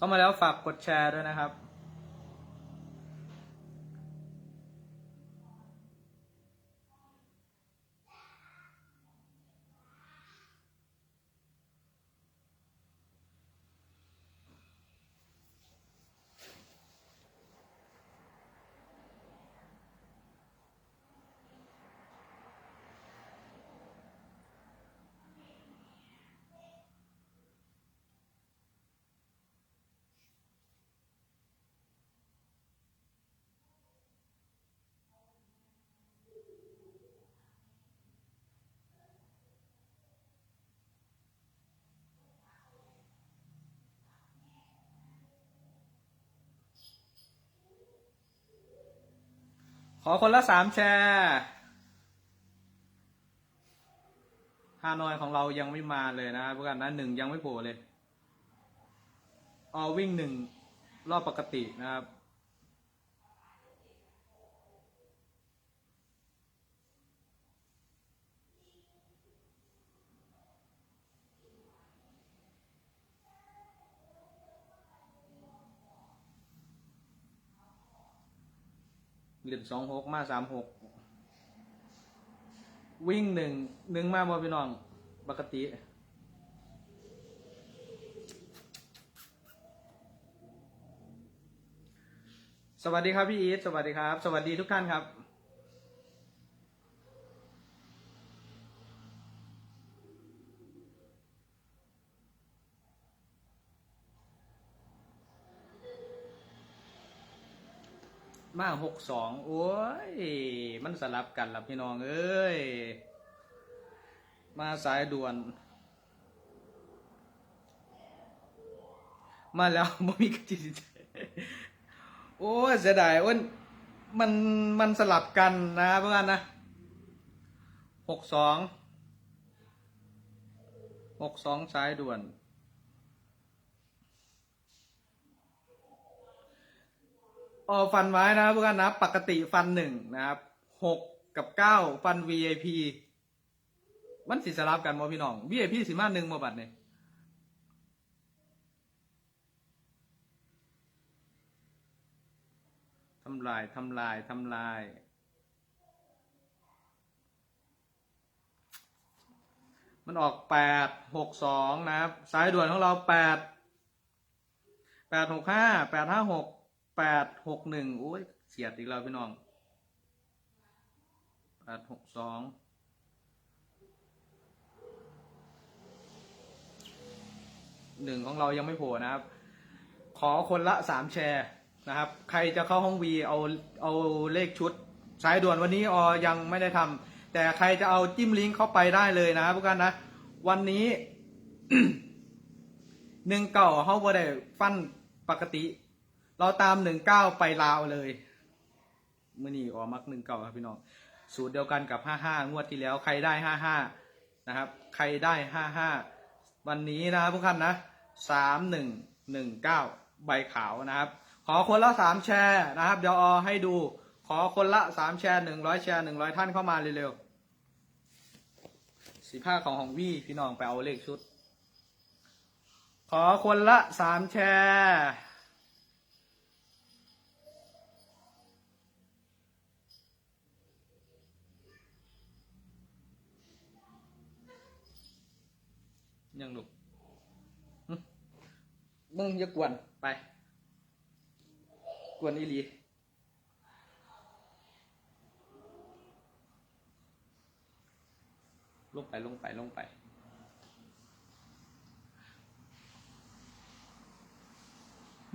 เข้ามาแล้วฝากกดแชร์ด้วยนะครับ ขอคนละสามแชร์ฮานอยของเรายังไม่มาเลยนะครับพวกกันนะหนึ่งยังไม่โผล่เลย ออวิ่งหนึ่งรอบปกตินะครับ เหรียญสองหกมาสามหกวิ่งหนึ่งหนึ่งมาบ่พี่น้องปกติสวัสดีครับพี่อีทสวัสดีครับ สวัสดีทุกท่านครับ มาหกสองโอ้ย มันสลับกันละพี่น้องเอ้ย มาสายด่วน มาแล้วไม่มีกระจิตใจโอ้ยเสียดายอ้นมันมันสลับกันนะเพื่อนนะหกสองหกสองสายด่วน ออฟันไว้นะครับเพื่อนนะปกติฟันหนึ่งนะครับหกกับเก้าฟัน VIP มันสิสลับกันบ่พี่น้อง VIP สิมาหนึ่งมาบัดเนี่ยทำลายทำลายทำลาย มันออกแปดหกสองนะครับ สายด่วนของเราแปดแปดหกห้าแปดห้าหก แปดหกหนึ่งโอ้ยเสียดอีกแล้วพี่น้องแปดหกสองหนึ่งของเรายังไม่โผล่นะครับ ขอคนละสามแชร์นะครับ ใครจะเข้าห้องวีเอาเอาเลขชุดสายด่วนวันนี้ออยังไม่ได้ทำแต่ใครจะเอาจิ้มลิงก์เข้าไปได้เลยนะครับพวกกันนะ วันนี้หนึ่งเก่าเขาบ่ได้ฟันปกติ เราตามหนึ่งเก้าไปลาวเลยเมื่อนี้ออมักหนึ่งเก้าครับพี่น้องสูตรเดียวกันกับห้าห้างวดที่แล้ว ใครได้ห้าห้านะครับ ใครได้ห้าห้าวันนี้นะครับพวกท่านนะสามหนึ่งหนึ่งเก้าใบขาวนะครับ ขอคนละสามแชร์นะครับ เดี๋ยวออให้ดู ขอคนละสามแชร์หนึ่งร้อยแชร์หนึ่งร้อยท่านเข้ามาเร็วๆสีผ้าของของวี่พี่น้องไปเอาเลขชุด ขอคนละสามแชร์ ยังลูกหึมึงอย่ากวนไป กวนอีหลีลงไปลงไปลงไป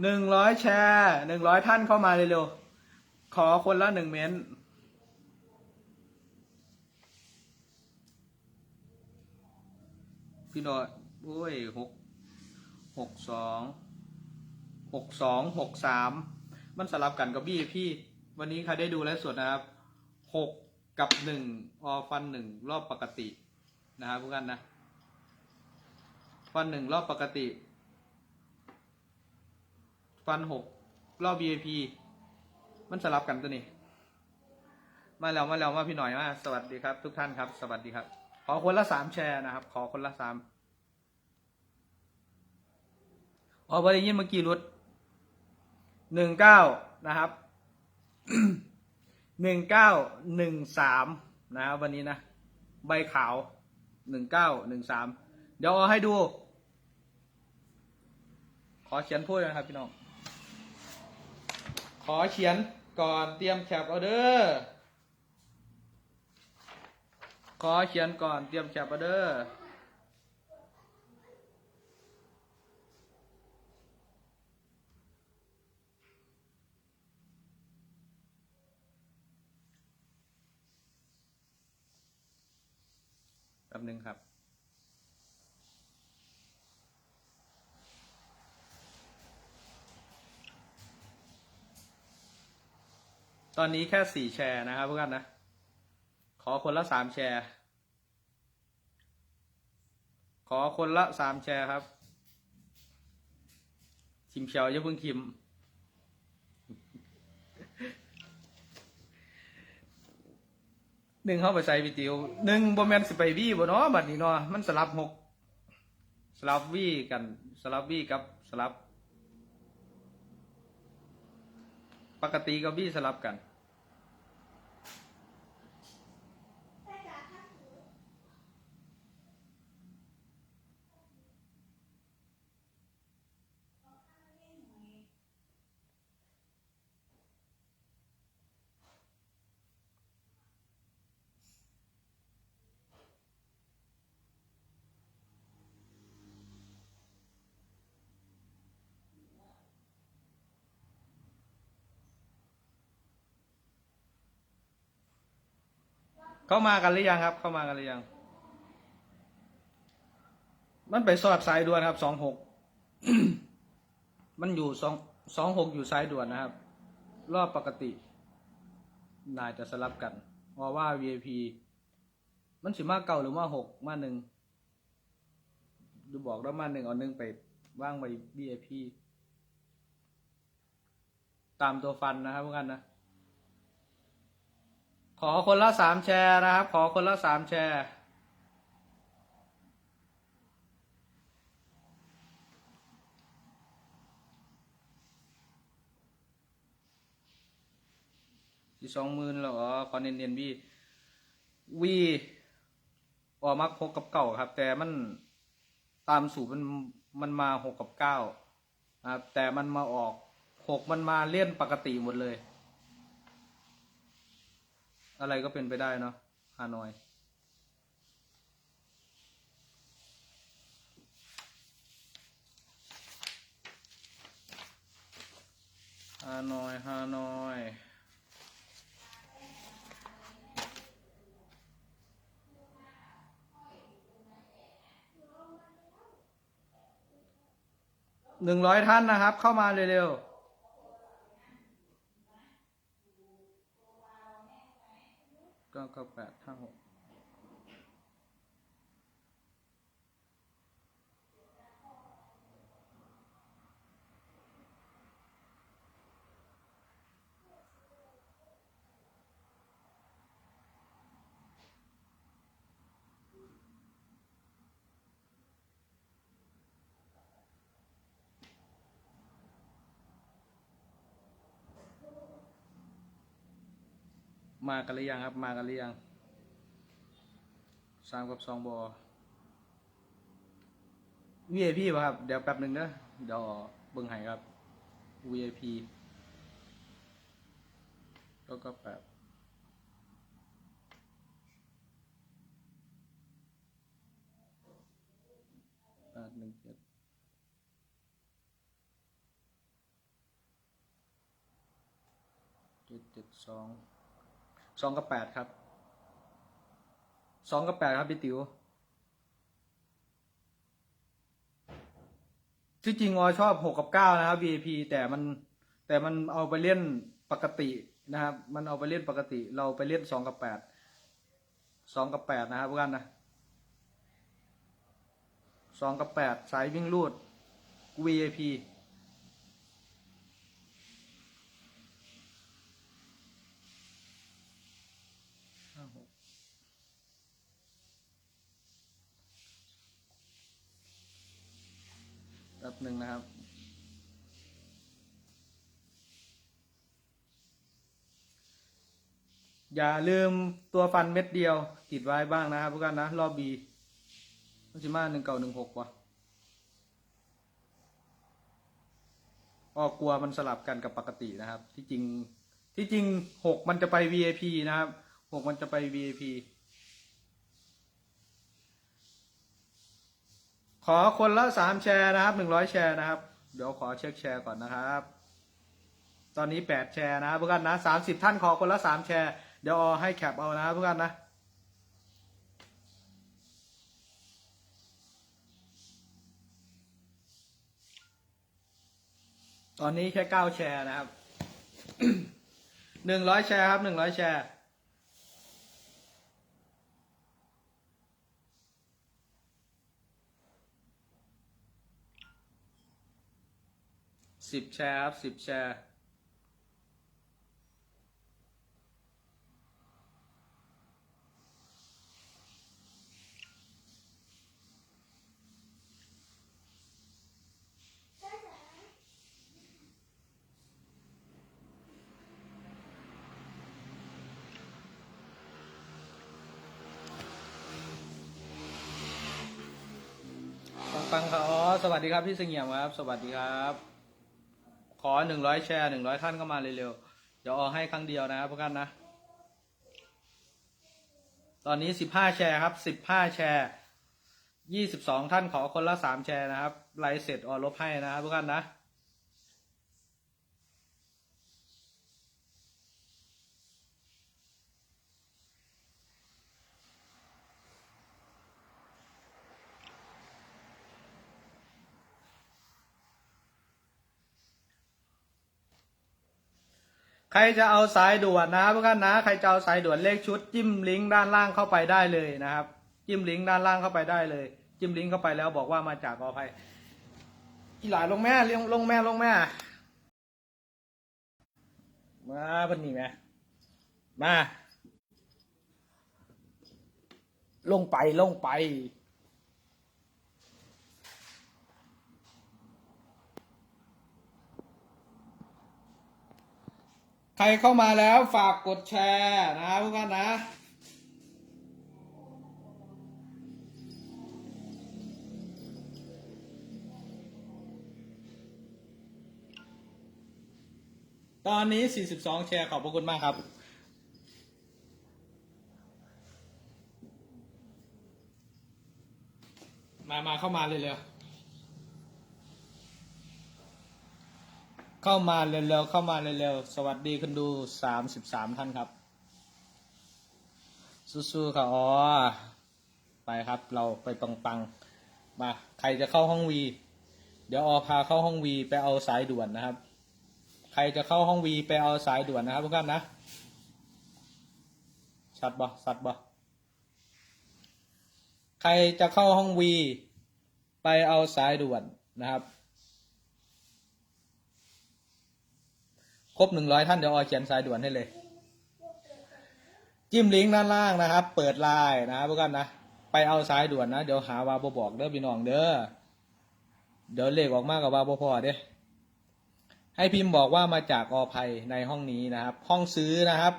หนึ่งร้อยแชร์หนึ่งร้อยท่านเข้ามาเร็วๆขอคนละหนึ่งเม้น พี่น้อยโอ้ยหกหกสองหกสองหกสามมันสลับกันกับบี้พี่ วันนี้ใครได้ดูแล้วสดนะครับหกกับหนึ่งออฟันหนึ่งรอบปกตินะครับพวกกันนะ ฟันหนึ่งรอบปกติ ฟันหกรอบ VIP มันสลับกันตัวนี้ มาแล้วมาแล้วมาพี่หน่อยมาสวัสดีครับ ทุกท่านครับ สวัสดีครับ ขอคนละสามแชร์นะครับ ขอคนละสามอ๋อวันนี้ยินเมื่อกี้รุดหนึ่งเก้านะครับหนึ่งเก้าหนึ่งสามนะครับวันนี้นะ ใบขาวหนึ่งเก้าหนึ่งสามเดี๋ยวเอาให้ดู ขอเขียนพูดนะครับพี่น้อง ขอเขียนก่อนเตรียมแคปเอาเด้อ ขอเขียนก่อนเตรียมแคปเอาเด้อแป๊บหนึงครับตอนนี้แค่สี่แชร์นะครับเพื่อนนะ ขอคนละสามแชร์ ขอคนละสามแชร์ครับทิมเชียวอย่าเพิ่งทิม หนึ่งเข้าไปใส่วิติวหนึ่งบอมแมนสิไปวี่บ่เนาะบัดนี้เนาะมันสลับหกสลับวี่กันสลับวี่กับสลับ ปกติกับวี่สลับกัน เข้ามากันหรือยังครับ เข้ามากันหรือยัง มันไปสอดสายด่วนครับสองหกมันอยู่สองสองหกอยู่สายด่วนนะครับ รอบปกติน่าจะสลับกันเพราะว่า VIP มันสิมาเก่าหรือมาหกมาหนึ่งดูบอกแล้วมาหนึ่งเอาหนึ่งไปว่างไว้ VIP ตามตัวฟันนะครับพวกกันนะ ขอคนละสามแชร์นะครับ ขอคนละสามแชร์ที่สองหมื่นแล้วอ๋อขอเนียนๆวีวีออกมาหกกับเก่าครับ แต่มันตามสูตรมันมันมาหกกับเก้าครับแต่มันมาออกหกมันมาเลี่ยนปกติหมดเลย อะไรก็เป็นไปได้เนาะฮานอยฮานอยฮานอยหนึ่งร้อยท่านนะครับ เข้ามาเร็วๆ ก็ก็แปดห้าหก มากันหรือยังครับ มากันหรือยังสามกับสองบอ VIP ป่ะครับ เดี๋ยวแป๊บหนึ่งนะเดี๋ยวเบิ่งให้ครับ VIP แล้วก็แปดแปดหนึ่งเจ็ดเจ็ดเจ็ดสอง องกับแปดครับสองกับแปดครับพี่ติ๋วที่จริงออชอบหกกับเก้านะครับ VIP แต่มันแต่มันเอาไปเล่นปกตินะครับ มันเอาไปเล่นปกติ เราไปเล่นสองกับแปดสองกับแปดนะครับเพื่อนนะสองกับแปดสายวิ่งลูด VIP นึ่งนะครับ อย่าลืมตัวฟันเม็ดเดียว ติดไว้บ้างนะครับพวกกันนะ รอบบีมัชิมาหนึ่งเก่าหนึ่งหกว่ะก็กลัวมันสลับกันกับปกตินะครับ ที่จริงที่จริงหกมันจะไป VIP นะครับหกมันจะไป VIP ขอคนละสามแชร์นะครับหนึ่งร้อยแชร์นะครับ เดี๋ยวขอเช็คแชร์ก่อนนะครับ ตอนนี้แปดแชร์นะครับพวกกันนะสามสิบท่านขอคนละสามแชร์ เดี๋ยวอให้แคปเอานะครับพวกกันนะตอนนี้แค่เก้าแชร์นะครับหนึ่งร้อยแชร์ครับหนึ่งร้อยแชร์ สิบแชร์ครับสิบแชร์ฟังฟังครับอ๋อสวัสดีครับพี่เสงี่ยมครับ สวัสดีครับ อหนึ่งร้อยแชร์หนึ่งร้อยท่านเข้ามาเร็วๆ เดี๋ยวออกให้ครั้งเดียวนะครับพวกกันนะ ตอนนี้สิบห้าแชร์ครับสิบห้าแชร์ยี่สิบสองท่านขอคนละสามแชร์นะครับไลฟ์เสร็จออลบให้นะครับพวกกันนะ ใครจะเอาสายด่วนนะครับทุกท่านนะ ใครจะเอาสายด่วนเลขชุดจิ้มลิงก์ด้านล่างเข้าไปได้เลยนะครับ จิ้มลิงก์ด้านล่างเข้าไปได้เลย จิ้มลิงก์เข้าไปแล้วบอกว่ามาจากกอภัยอีหลายลงแม่เลี้ยงลงแม่ลงแม่ มาพิ่นนี่แม่มา ลงไปลงไป ใครเข้ามาแล้วฝากกดแชร์นะทุกท่านนะ ตอนนี้ 42 แชร์ขอบพระคุณมากครับมา มาเข้ามาเลยเร็ว เข้ามาเร็วๆเข้ามาเร็วๆสวัสดีคุณดู33ท่านครับ สู้ๆค่ะอ๋อไปครับ เราไปปังๆมาใครจะเข้าห้องวีเดี๋ยวออพาเข้าห้องวีไปเอาสายด่วนนะครับ ใครจะเข้าห้องวีไปเอาสายด่วนนะครับทุกท่านนะชัดบ่ชัดบ่ใครจะเข้าห้องวีไปเอาสายด่วนนะครับ ครบหนึ่งร้อยท่านเดี๋ยวออยเขียนสายด่วนให้เลย จิ้มลิงก์ด้านล่างนะครับ เปิดไลน์นะพวกกันนะไปเอาสายด่วนนะเดี๋ยวหาว่าบบอกเด้อพี่น้องเด้อเดี๋ยวเลขออกมากกว่าบ่พอเด้ให้พิมพ์บอกว่ามาจากอภัยในห้องนี้นะครับ ห้องซื้อนะครับ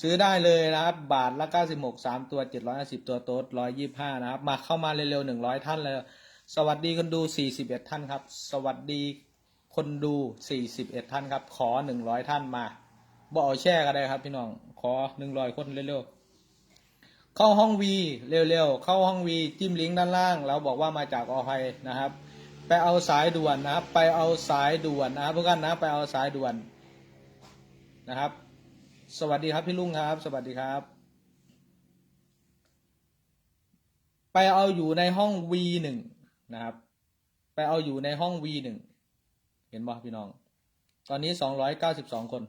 ซื้อได้เลยนะครับ บาทละ96 3ตัว750ตัวโต๊ด125นะครับ มาเข้ามาเร็วๆ100ท่านเลย สวัสดีคนดู41ท่านครับ สวัสดี คนดู41ท่านครับ ขอ100ท่านมาบอกเอาแช่ก็ได้ครับ พี่น้อง ขอ100คนเร็วๆ เข้าห้องวีเร็วๆ เข้าห้องวีจิ้มลิงก์ด้านล่าง แล้วบอกว่ามาจากอภัยนะครับ ไปเอาสายด่วนนะครับ ไปเอาสายด่วนนะครับทุกท่านนะ ไปเอาสายด่วนนะครับ สวัสดีครับพี่ลุงครับ สวัสดีครับ ไปเอาอยู่ในห้อง V1 นะครับ ไปเอาอยู่ในห้อง V1 เห็นบ่พี่น้อง ตอนนี้292คน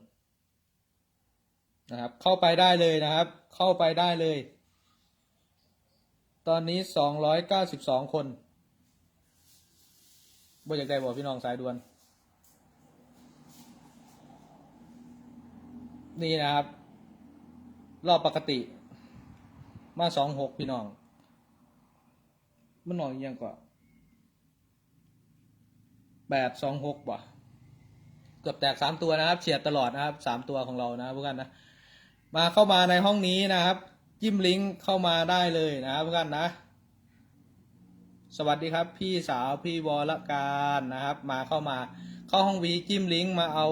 นะครับ เข้าไปได้เลยนะครับ เข้าไปได้เลย ตอนนี้292คนบ่อยากได้บอกพี่น้องสายด่วน นี่นะครับ รอบปกติ มาสองหกพี่น้อง มันหน่อยยังกว่า แปดสองหกว่เกือบแตกสามตัวนะครับ เฉียดตลอดนะครับสามตัวของเรานะพวกกันนะ มาเข้ามาในห้องนี้นะครับ จิ้มลิงก์เข้ามาได้เลยนะครับทุกท่านนะ สวัสดีครับ พี่สาวพี่วรการนะครับ มาเข้ามาเข้าห้องวีจิ้มลิงก์มาเอา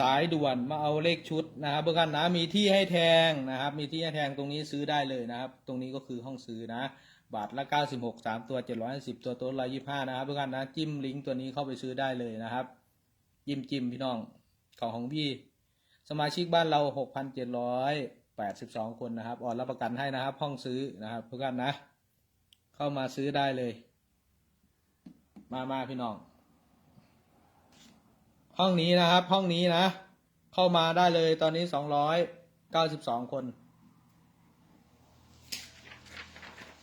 สายด่วนมาเอาเลขชุดนะครับทุกท่านนะมีที่ให้แทงนะครับ มีที่ให้แทงตรงนี้ซื้อได้เลยนะครับ ตรงนี้ก็คือห้องซื้อนะ บาทละ 96 3 ตัว 750 ตัวตัว125 นะครับทุกท่านนะ จิ้มลิงก์ตัวนี้เข้าไปซื้อได้เลยนะครับ จิ้มจิ้มพี่น้องของของพี่ สมาชิกบ้านเรา 6,782 คนนะครับออนรับประกันให้นะครับ ห้องซื้อนะครับทุกท่านนะ เข้ามาซื้อได้เลย มามาพี่น้อง ห้องนี้นะครับ ห้องนี้นะ เข้ามาได้เลยตอนนี้ 292 คน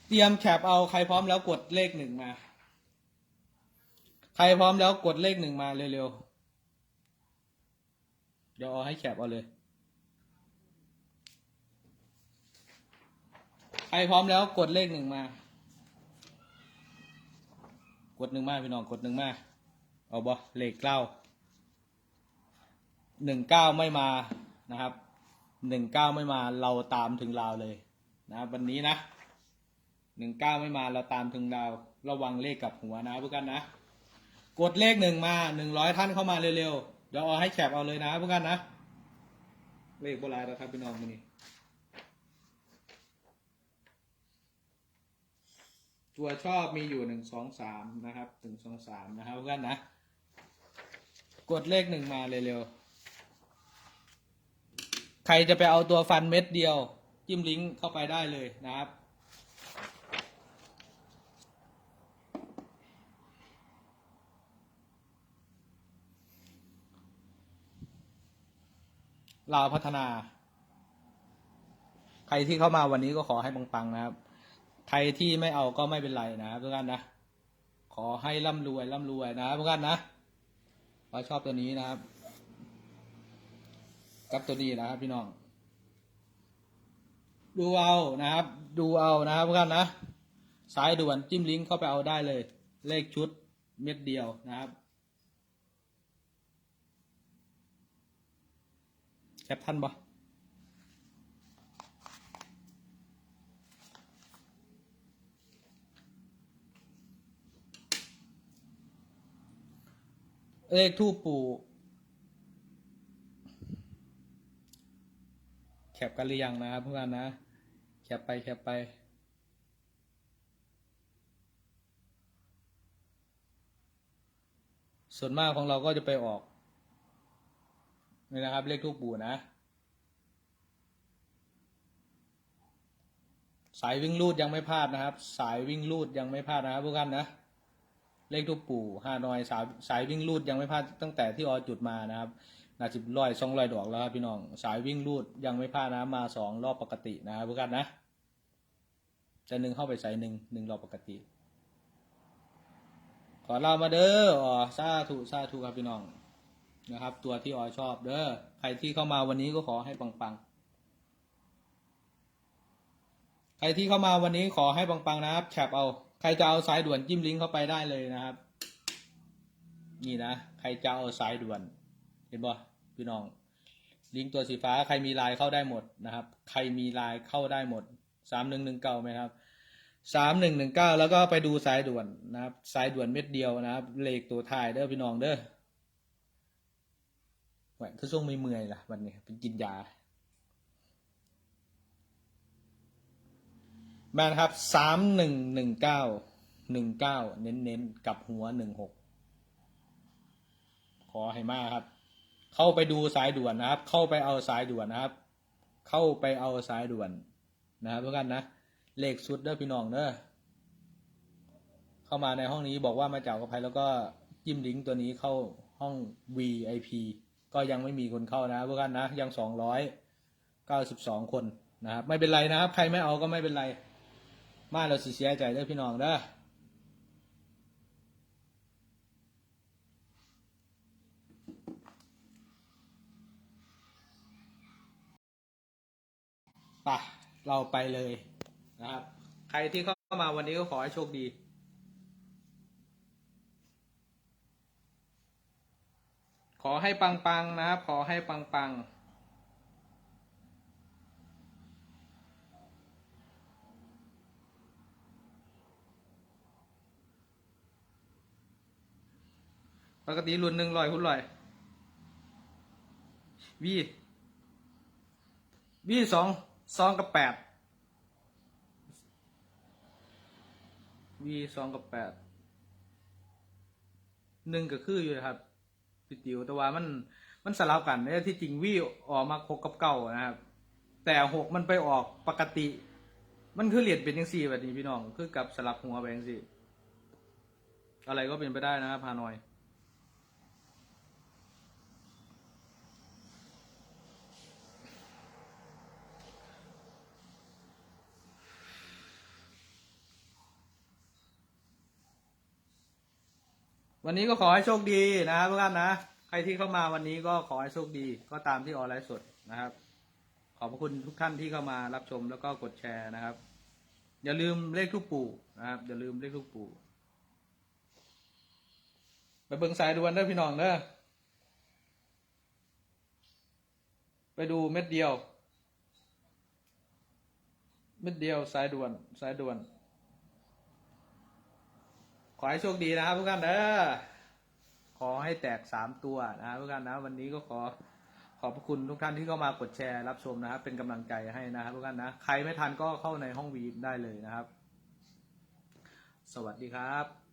เตรียมแคปเอาใครพร้อมแล้วกดเลขหนึ่งมา ใครพร้อมแล้วกดเลขหนึ่งมาเร็วๆ เดี๋ยวเอาให้แคปเอาเลย ใครพร้อมแล้วกดเลขหนึ่งมา กดหนึ่งมาพี่น้องกดหนึ่งมา เอาบ่เลขเก้าหนึ่งเก้าไม่มานะครับหนึ่งเก้าไม่มาเราตามถึงลาวเลยนะครับวันนี้นะ หนึ่งเก้าไม่มาเราตามถึงลาวระวังเลขกับหัวนะพวกกันนะ กดเลขหนึ่งมาหนึ่งร้อยท่านเข้ามาเร็วๆเดี๋ยวเอาให้แคปเอาเลยนะพวกกันนะ เลขโบราณแล้วครับพี่น้องมื้อนี้ตัวชอบมีอยู่หนึ่งสองสามนะครับหนึ่งสองสามนะครับเพื่อนนะ กดเลขหนึ่งมาเร็วๆ ใครจะไปเอาตัวฟันเม็ดเดียว จิ้มลิงก์เข้าไปได้เลยนะครับ ลาวพัฒนา ใครที่เข้ามาวันนี้ก็ขอให้ปังๆนะครับ ใครที่ไม่เอาก็ไม่เป็นไรนะครับทุกท่านนะ ขอให้ร่ำรวยร่ำรวยนะครับทุกท่านนะเราชอบตัวนี้นะครับกับตัวนี้นะครับพี่น้อง ดูเอานะครับ ดูเอานะครับทุกท่านนะสายด่วนจิ้มลิงก์เข้าไปเอาได้เลย เลขชุดเม็ดเดียวนะครับ แคปทันปะเลขทูปปู่แคปกันหรือยังนะครับเพื่อนนะ แคปไปแคปไปส่วนมากของเราก็จะไปออก นี่นะครับ เลขทูปปู่นะ สายวิ่งลูดยังไม่พลาดนะครับ สายวิ่งลูดยังไม่พลาดนะครับพวกท่านนะ เลขทูปปู่ฮานอยสายสายวิ่งลูดยังไม่พลาดตั้งแต่ที่ออจุดมานะครับนาจิบร้อยสองร้อยดอกแล้วครับพี่น้องสายวิ่งลูดยังไม่พลาดนะมาสองรอบปกตินะครับพวกท่านนะจะหนึ่งเข้าไปใส่หนึ่งหนึ่งรอบปกติ ขอลามาเด้ออ๋อซาถูซาถูครับพี่น้อง นะครับ ตัวที่ออยชอบเด้อใครที่เข้ามาวันนี้ก็ขอให้ปังๆ ใครที่เข้ามาวันนี้ขอให้ปังๆนะครับแคปเอา ใครจะเอาสายด่วนจิ้มลิงก์เข้าไปได้เลยนะครับ นี่นะใครจะเอาสายด่วน เห็นบ่พี่น้อง ลิงก์ตัวสีฟ้าใครมีไลน์เข้าได้หมดนะครับ ใครมีไลน์เข้าได้หมดสามหนึ่งหนึ่งเก้าไหมครับสามหนึ่งหนึ่งเก้าแล้วก็ไปดูสายด่วนนะครับ สายด่วนเม็ดเดียวนะครับ เลขตัวทายเด้อพี่น้องเด้อ แหวนคือช่วงไม่เมื่อยล่ะวันนี้เป็นกินยาแม่นครับสามหนึ่งหนึ่งเก้าหนึ่งเก้าเน้นเน้นกับหัวหนึ่งหกขอให้มากครับ เข้าไปดูสายด่วนนะครับ เข้าไปเอาสายด่วนนะครับ เข้าไปเอาสายด่วนนะครับทุกท่านนะเลขชุดเด้อพี่น้องเด้อเข้ามาในห้องนี้บอกว่ามาจากกระไพแล้วก็จิ้มลิงก์ตัวนี้เข้าห้อง VIP ก็ยังไม่มีคนเข้านะพวกท่านนะยังสองร้อยเก้าสิบสองคนนะครับไม่เป็นไรนะครับ ใครไม่เอาก็ไม่เป็นไร มาเราสิเสียใจเด้อพี่น้องเด้อปะเราไปเลยนะครับ ใครที่เข้ามาวันนี้ก็ขอให้โชคดี ขอให้ปังๆนะครับ ขอให้ปังๆปกติรุ่นหนึ่งลอยหุ่นลอยวีวีสองสองกับแปดวีสองกับแปดหนึ่งก็คืออยู่ครับ พี่ติวแต่ว่ามันมันสลับกันเนี่ยที่จริงวีออกมาหกกับเก้านะครับ แต่หกมันไปออกปกติ มันคือเหรียญเป็นยังสี่แบบนี้พี่น้อง คือกับสลับหัวไปยังสี่ อะไรก็เป็นไปได้นะครับฮานอย วันนี้ก็ขอให้โชคดีนะครับทุกท่านนะ ใครที่เข้ามาวันนี้ก็ขอให้โชคดี ก็ตามที่ออนไลน์สดนะครับ ขอบพระคุณทุกท่านที่เข้ามารับชมแล้วก็กดแชร์นะครับ อย่าลืมเลขทุกปู่นะครับ อย่าลืมเลขทุกปู่ไปเบิ่งสายด่วนเด้อพี่น้องเด้อไปดูเม็ดเดียว เม็ดเดียวสายด่วนสายด่วน ขอให้โชคดีนะครับทุกท่านเด้อขอให้แตกสามตัวนะครับทุกท่านนะ วันนี้ก็ขอขอบพระคุณทุกท่านที่เข้ามากดแชร์รับชมนะครับ เป็นกำลังใจให้นะครับทุกท่านนะ ใครไม่ทันก็เข้าในห้องวีดได้เลยนะครับ สวัสดีครับ